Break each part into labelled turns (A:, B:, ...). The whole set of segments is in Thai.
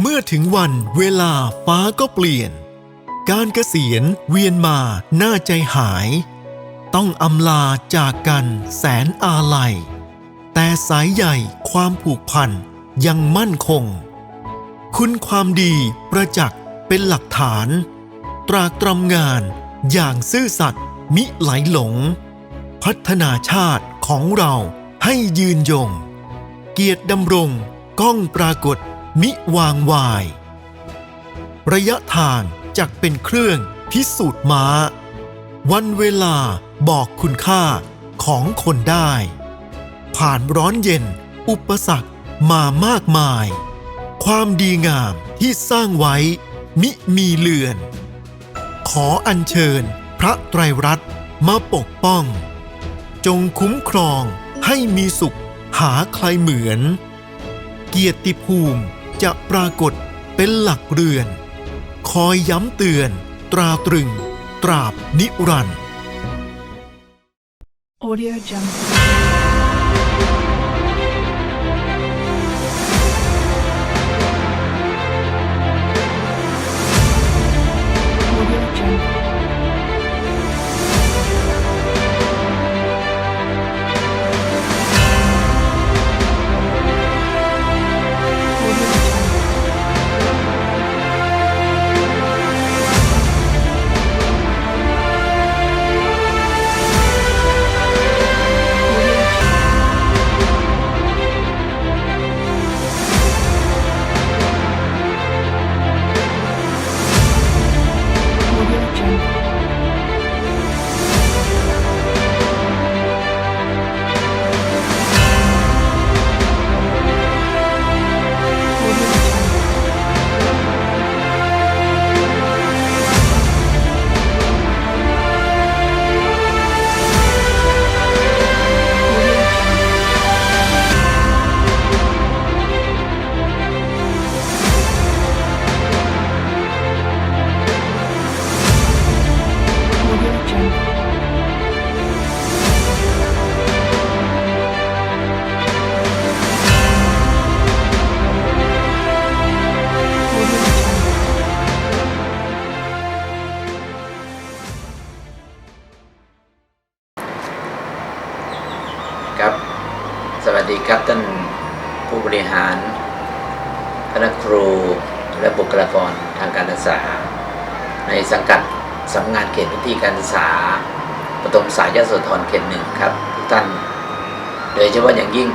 A: เมื่อถึงวันเวลาฟ้าก็เปลี่ยน การเกษียณเวียนมาหน้าใจหาย ต้องอำลาจากกันแสนอาลัย แต่สายใหญ่ความผูกพันยังมั่นคง คุณความดีประจักษ์เป็นหลักฐาน ตรากตรำงานอย่างซื่อสัตย์มิไหลหลง พัฒนาชาติของเราให้ยืนยง เกียรติดำรงก้องปรากฏ มิวางวาย ระยะทางจักเป็นเครื่องพิสูจน์ม้า วันเวลาบอกคุณค่าของคนได้ ผ่านร้อนเย็น อุปสรรคมามากมาย ความดีงามที่สร้างไว้ มิมีเลือน ขออัญเชิญพระไตรรัตน์มาปกป้อง จงคุ้มครองให้มีสุขหาใครเหมือน เกียรติภูมิ จะปรากฏเป็นหลักเรือน คอยย้ำเตือน ตราตรึง ตราบนิรันดร์
B: Audio Jungle.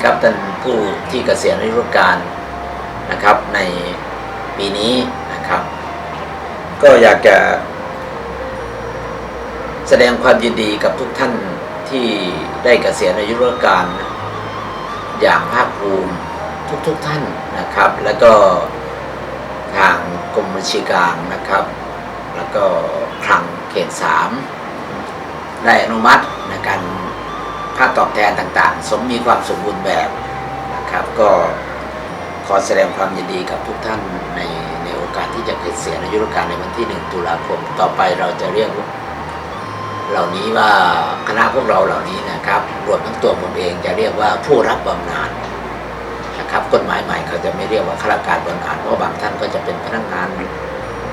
C: ครับท่านผู้ที่เกษียณอายุราชการนะครับในปีนี้นะครับ ก็อยากจะแสดงความยินดีกับทุกท่านที่ได้เกษียณอายุราชการอย่างภาคภูมิทุกๆทท่านนะครับ แล้วก็ทางกรมบัญชีกลางนะครับ แล้วก็คลังเขตสามได้อนุมัติในการ ค่าตอบแทนต่างๆ สมมีความสมบูรณ์แบบนะครับก็ขอแสดงความยินดีกับทุกท่านในในโอกาสที่จะเกษียอายุรการในวันที่ 1 ตุลาคม ต่อไปเราจะเรียกเหล่านี้ว่าคณะพวกเราเหล่านี้นะครับ รวมทั้งตัวผมเองจะเรียกว่าผู้รับบำนาญนะครับกฎหมายใหม่เขาจะไม่เรียกว่าข้าราชการบำนาญเพราะบางท่านก็จะเป็นพนักงาน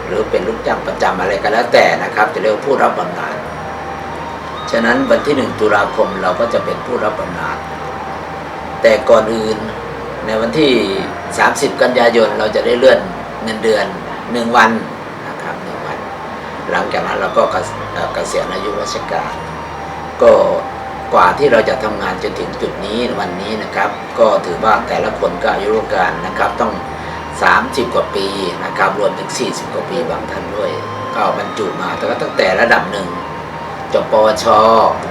C: หรือเป็นลูกจ้างประจำอะไรก็แล้วแต่นะครับ จะเรียกผู้รับบำนาญ ฉะนั้นวันที่หนึ่งตุลาคมเราก็จะเป็นผู้รับบำนาญแต่ก่อนอื่นในวันที่ 30 กันยายนเราจะได้เลื่อนเงินเดือนหนึ่งวันนะครับหนึ่งวัน หลังจากนั้นเราก็เกเกษียณอายุราชการ ก็กว่าที่เราจะทำงานจนถึงจุดนี้วันนี้นะครับ ก็ถือว่าแต่ละคนก็อายุราชการนะครับต้อง 30 กว่าปีนะครับรวมถึง 40 กว่าปีบางท่านด้วย ก็บรรจุมาแต่ก็ตั้งแต่ระดับหนึ่ง จบปวช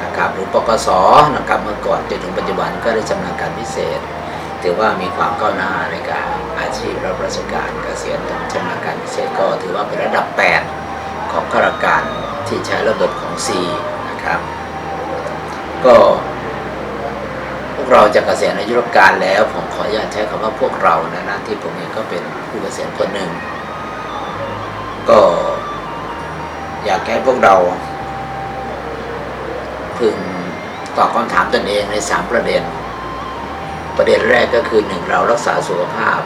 C: นะครับหรือปกสนะครับเมื่อก่อนจนถึงปัจจุบันก็ได้ชำนาญการพิเศษ ถือว่ามีความก้าวหน้าในการอาชีพรับราชการเกษียณชำนาญการพิเศษก็ถือว่าเป็นระดับ 8 ของข้าราชการที่ใช้ระบบของ C นะครับ ก็พวกเราจะเกษียณอายุราชการแล้วผมขออนุญาตใช้คำว่าพวกเรานะนะที่ผมเองก็เป็นผู้เกษียณคนหนึ่งก็อยากให้พวกเรา พึงตอบคำถามตนเองในสามประเด็น ประเด็นแรกก็คือหนึ่งเรารักษาสุขภาพ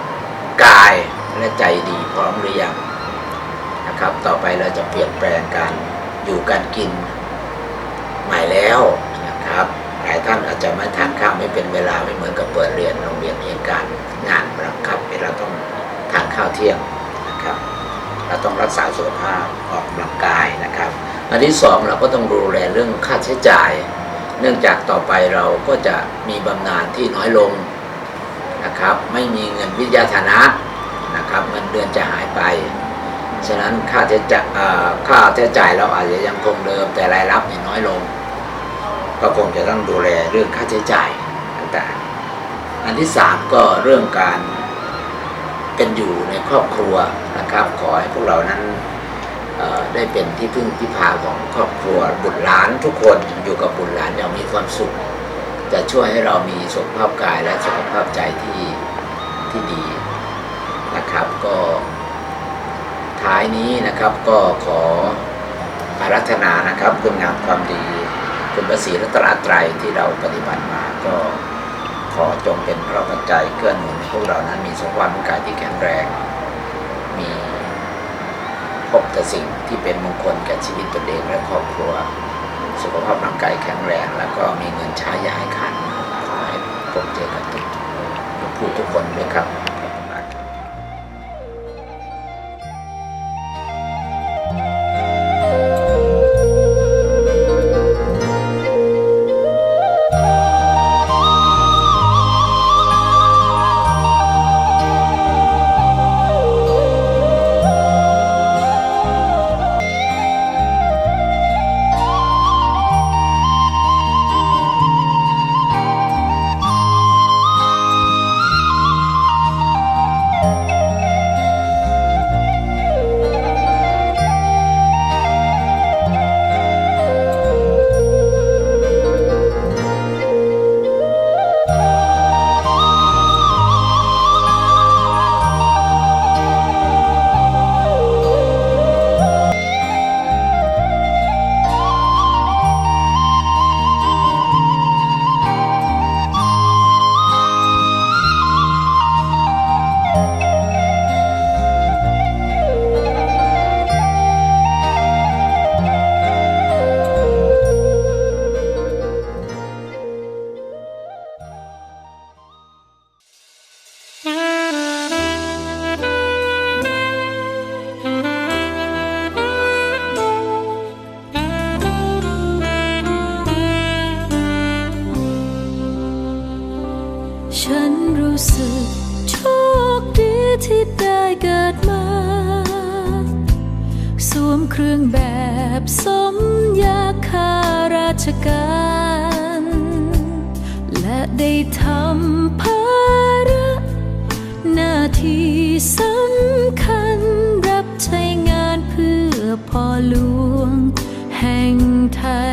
C: กายและใจดีพร้อมหรือยังนะครับ ต่อไปเราจะเปลี่ยนแปลงการอยู่การกินใหม่แล้วนะครับหลายท่านอาจจะไม่ทานข้าวไม่เป็นเวลาไม่เหมือนกับเปิดเรียนโรงเรียนเองการงานบังคับเราต้องทานข้าวเที่ยงนะครับ เราต้องรักษาสุขภาพออกกำลังกายนะครับ อันที่สองเราก็ต้องดูแลเรื่องค่าใช้จ่าย เนื่องจากต่อไปเราก็จะมีบำนาญที่น้อยลงนะครับ ไม่มีเงินวิทยาฐานะนะครับ เงินเดือนจะหายไป ฉะนั้นค่าใช้จ่ายเอ่อค่าใช้จ่ายเราอาจจะยังคงเดิมแต่รายรับเนี่ยน้อยลง ก็คงจะต้องดูแลเรื่องค่าใช้จ่ายต่างๆ อันที่สามก็เรื่องการเป็นอยู่ในครอบครัวนะครับ ขอให้พวกเรานั้น ได้เป็นที่พึ่งที่พาของครอบครัวบุตรหลานทุกคนอยู่กับบุตรหลานอย่างมีความสุข จะช่วยให้เรามีสุขภาพกายและสุขภาพใจที่ที่ดีนะครับก็ท้ายนี้นะครับก็ขออารัธนานะครับคุณงามความดีคุณประสีรัตนตรัยที่เราปฏิบัติมาก็ขอจงเป็นพระปัจจัยเกื้อหนุนพวกเรานั้นมีสุขภาพร่างกายที่แข็งแรง พบแต่สิ่งที่เป็นมงคลแก่ชีวิตตนเองและครอบครัว สุขภาพร่างกายแข็งแรง แล้วก็มีเงินใช้ยาให้ขาดขอให้พบเจอกันทุกผู้
B: ทุกคนด้วยครับ พ่อห
D: ล
E: วง แห่งไทย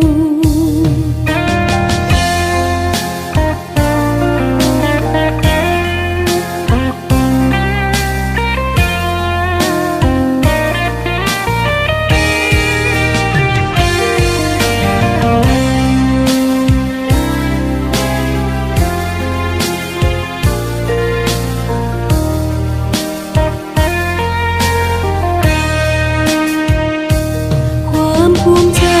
E: ภูมิใจ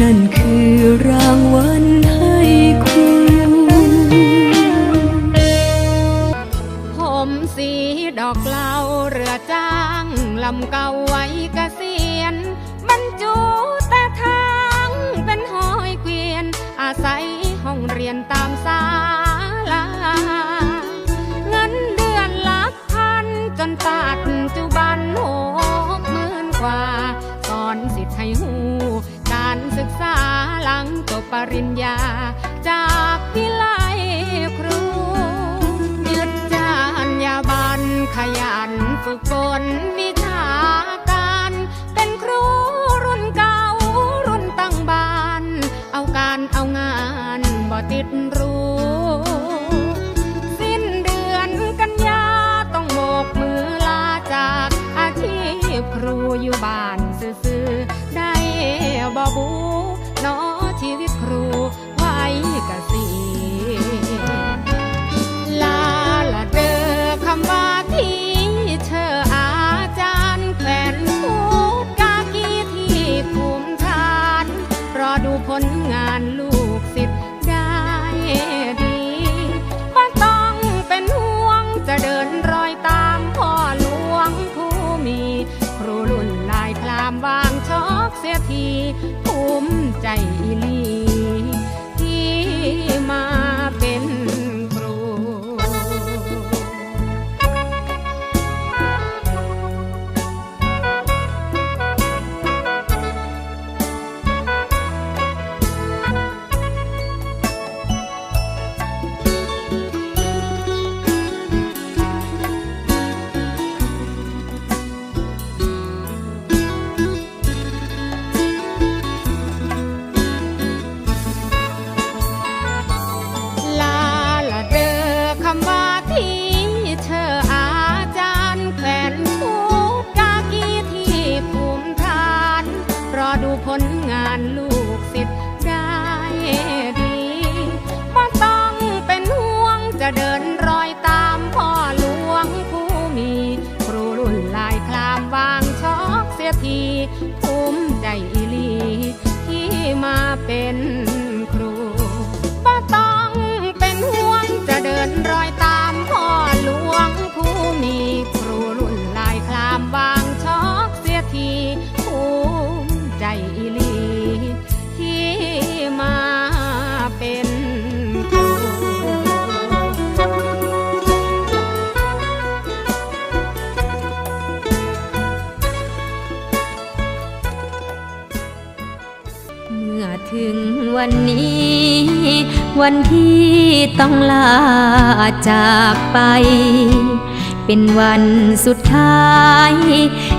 B: นั่นคือรางวัลให้ครู
F: ผมสีดอกเหลาเรือจ้างลำเก่าไว้กเกษียณบรรจุแต่ทางเป็นหอยเกวียน อาศัยห้องเรียนตามศาลาเงินเดือนลักพันจนปัจจุบัน ปริญญา จากวิไลครูยึดจานยาบันขยันฝึกฝนวิชาการ เป็นครูรุ่นเก่ารุ่นตั้งบาน เอาการเอางานบ่ติดรู้ วันนี้ วันที่ต้องลาจาก
B: ไป เป็นวันสุดท้าย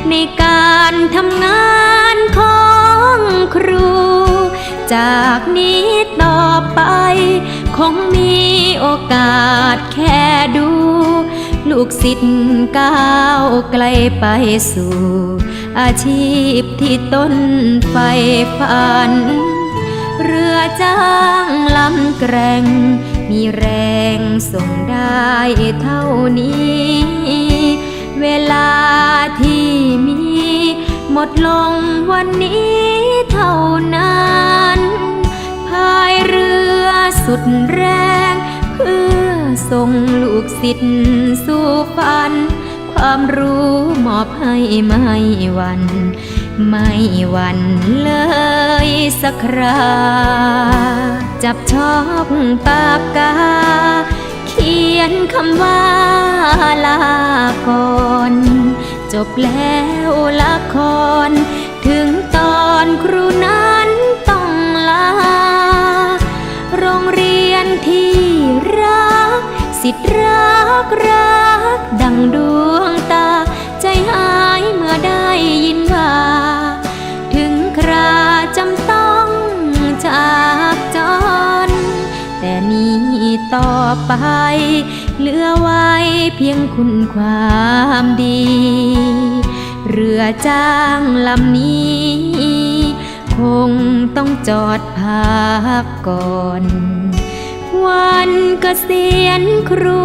B: ในการทำงานของครู จากนี้ต่อไป คงมีโอกาสแค่ดู ลูกศิษย์ก้าวไกลไปสู่อาชีพที่ต้นไฟฝัน จ้างลำแกร่ง มีแรงส่งได้เท่านี้ เวลาที่มี หมดลงวันนี้เท่านั้นพายเรือสุดแรง เพื่อส่งลูกศิษย์สู่ฝัน ความรู้มอบให้ไม่วัน ไม่หวันเลยสักครา จับชอบปากกา เขียนคำว่าลาก่อน จบแล้วละคร ถึงตอนครูนั้นต้องลา โรงเรียนที่รัก สิทธิ์รักรัก ดังดวงตา ใจหายเมื่อได้ยินว่า ต่อไป เหลือไว้เพียงคุณความดี เรือจ้างลำนี้ คงต้องจอดพักก่อน วันเกษียณครู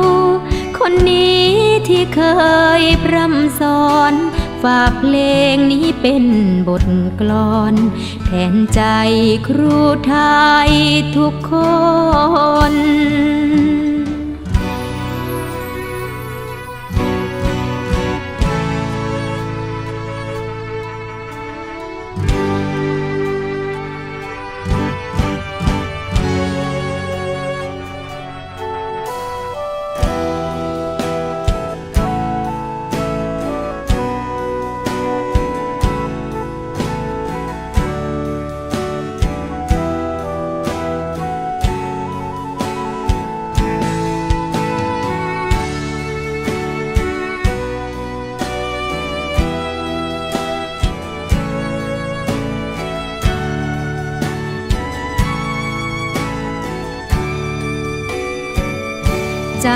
B: คนนี้ที่เคยพร่ำสอน ฝากเพลงนี้เป็นบทกลอน แทนใจครูไทยทุกคน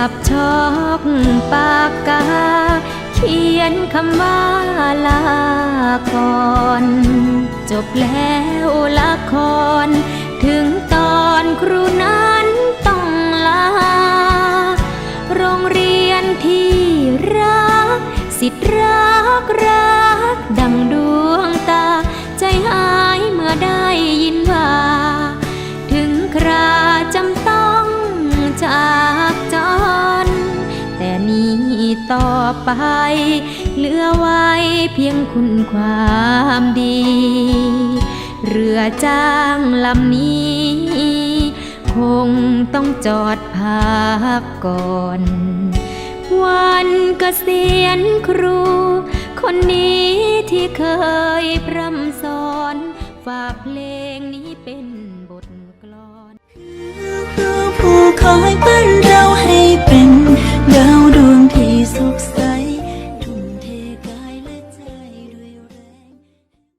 B: จับชอกปากกา เขียนคำว่าลาก่อน จบแล้วละคร ถึงตอนครูนั้นต้องลา โรงเรียนที่รัก สิทธิ์รักรัก ต่อไป เหลือไว้เพียงคุณความดี เรือจ้างลำนี้ คงต้องจอดพักก่อน วันเกษียณครู คนนี้ที่เคยพร่ำสอน ฝากเพลงนี้เป็นบทกลอน
E: ครูผู้คอยปร